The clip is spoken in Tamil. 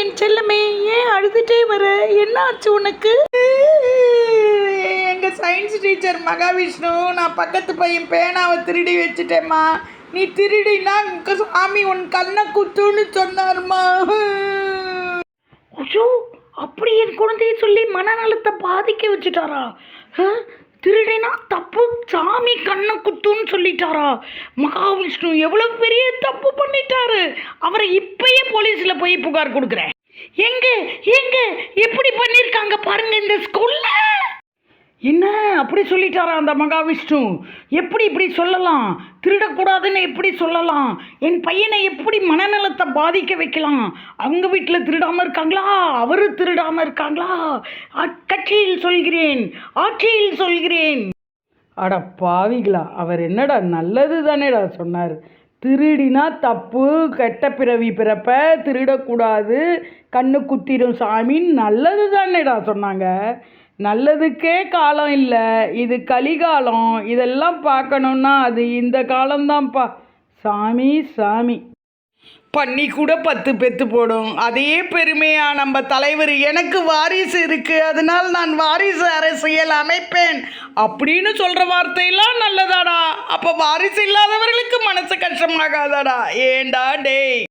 என் செல்லமே ஏன் அழுதுட்டே வர? என்ன ஆச்சு உனக்கு? எங்க சயின்ஸ் டீச்சர் மகாவிஷ்ணு நான் பக்கத்து பையன் பேனாவை திருடி வச்சுட்டேம்மா. நீ திருடினா உங்க சாமி உன் கண்ணை குத்துன்னு சொன்னாருமா ஐயோ அப்படி என் குழந்தைய சொல்லி மனநலத்தை பாதிக்க வச்சுட்டாரா? திருடினா தப்பு? சாமி கண்ணை குத்துன்னு சொல்லிட்டாரா? மகாவிஷ்ணு எவ்வளவு பெரிய தப்பு பண்ணிட்டாரு. அவரை இப்பயே போலீஸ்ல போய் புகார் கொடுக்குறேன். எங்க? எங்க? எப்படி பண்ணிருக்காங்க பாருங்க இந்த ஸ்கூல்ல. என்ன? அப்படி சொல்லிட்டாரா அந்த மகாவிஷ்ணு? எப்படி இப்படி சொல்லலாம்? திருடக்கூடாதுன்னு எப்படி சொல்லலாம்? என் பையனை எப்படி மனநலத்தை பாதிக்க வைக்கலாம்? அவங்க வீட்டில் திருடாமல் இருக்காங்களா? அவரு திருடாமல் இருக்காங்களா? கட்சியில் சொல்கிறேன் ஆட்சியில் சொல்கிறேன். அட பாவிகளா அவர் என்னடா நல்லது தானேடா சொன்னார். திருடினா தப்பு கெட்ட பிறவி பிறப்ப திருடக்கூடாது கண்ணு குத்திரும் சாமின்னு நல்லது தானேடா சொன்னாங்க. நல்லதுக்கே காலம் இல்லை. இது கலிகாலம். இதெல்லாம் பார்க்கணுன்னா அது இந்த காலம்தான்ப்பா. சாமி சாமி. பண்ணி கூட பத்து பெத்து போடும். அதே பெருமையா நம்ம தலைவர் எனக்கு வாரிசு இருக்கு. அதனால் நான் வாரிசு அரசியல் அமைப்பேன். அப்படின்னு சொல்ற வார்த்தையெல்லாம் நல்லதாடா. அப்ப வாரிசு இல்லாதவர்களுக்கு மனசு கஷ்டமாகாதாடா. ஏண்டா டேய்?